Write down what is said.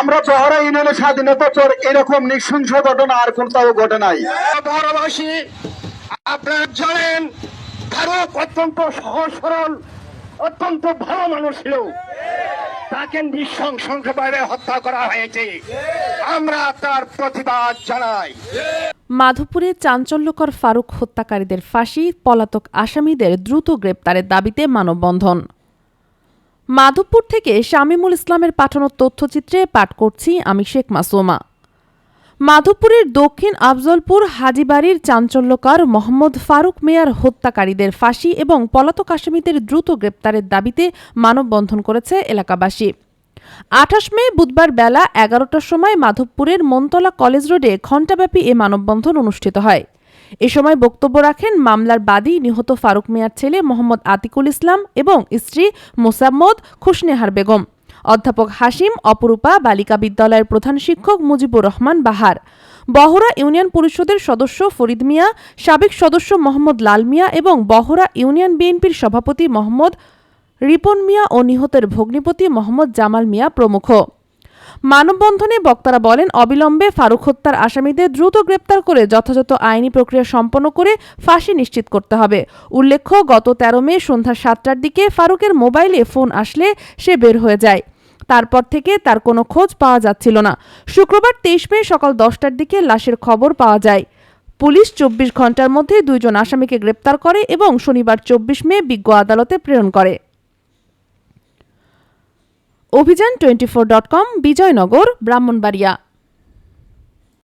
আমরা বহরা ইউনিয়নের স্বাধীনতা পর এরকম নৃশংস ঘটনা আর কোথাও ঘটে নাই। বড়বাসী আপনারা জানেন ফারুক অত্যন্ত সহজ সরল অত্যন্ত ভালো মানুষ ছিল। তাকে নৃশংসভাবে হত্যা করা হয়েছে। আমরা তার প্রতিবাদ জানাই। মাধবপুরে চাঞ্চল্যকর ফারুক হত্যাকারীদের ফাঁসি পলাতক আসামিদের দ্রুত গ্রেপ্তারের দাবিতে মানববন্ধন। মাধবপুর থেকে শামীমুল ইসলামের পাঠানো তথ্যচিত্রে পাঠ করছি আমি শেখ মাসুমা। মাধবপুরের দক্ষিণ আফজলপুর হাজিবাড়ির চাঞ্চল্যকার মোহাম্মদ ফারুক মেয়ার হত্যাকারীদের ফাঁসি এবং পলাতক আসামিদের দ্রুত গ্রেপ্তারের দাবিতে মানববন্ধন করেছে এলাকাবাসী। আঠাশ মে বুধবার বেলা এগারোটার সময় মাধবপুরের মনতলা কলেজ রোডে ঘণ্টাব্যাপী এ মানববন্ধন অনুষ্ঠিত হয়। এ সময় বক্তব্য রাখেন মামলার বাদী নিহত ফারুক মিয়ার ছেলে মোহাম্মদ আতিকুল ইসলাম এবং স্ত্রী মোসাম্মদ খুশনেহার বেগম। অধ্যাপক হাসিম অপরূপা বালিকা বিদ্যালয়ের প্রধান শিক্ষক মুজিবুর রহমান বাহার। বহরা ইউনিয়ন পরিষদের সদস্য ফরিদ মিয়া, সাবেক সদস্য মোহাম্মদ লাল মিয়া এবং বহরা ইউনিয়ন বিএনপির সভাপতি মোহাম্মদ রিপন মিয়া ও নিহতের ভগ্নিপতি মোহাম্মদ জামাল মিয়া প্রমুখ। মানববন্ধনে বক্তারা বলেন, অবিলম্বে ফারুক হত্যার আসামিদের দ্রুত গ্রেপ্তার করে যথাযথ আইনি প্রক্রিয়া সম্পন্ন করে ফাঁসি নিশ্চিত করতে হবে। উল্লেখ্য, গত তেরো মে সন্ধ্যা সাতটার দিকে ফারুকের মোবাইলে ফোন আসলে সে বের হয়ে যায়। তারপর থেকে তার কোনো খোঁজ পাওয়া যাচ্ছিল না। শুক্রবার তেইশ মে সকাল দশটার দিকে লাশের খবর পাওয়া যায়। পুলিশ চব্বিশ ঘণ্টার মধ্যে দুইজন আসামিকে গ্রেপ্তার করে এবং শনিবার চব্বিশ মে বিজ্ঞ আদালতে প্রেরণ করে। অভিযান twenty four dot com Bijoynagar Brahmanbaria.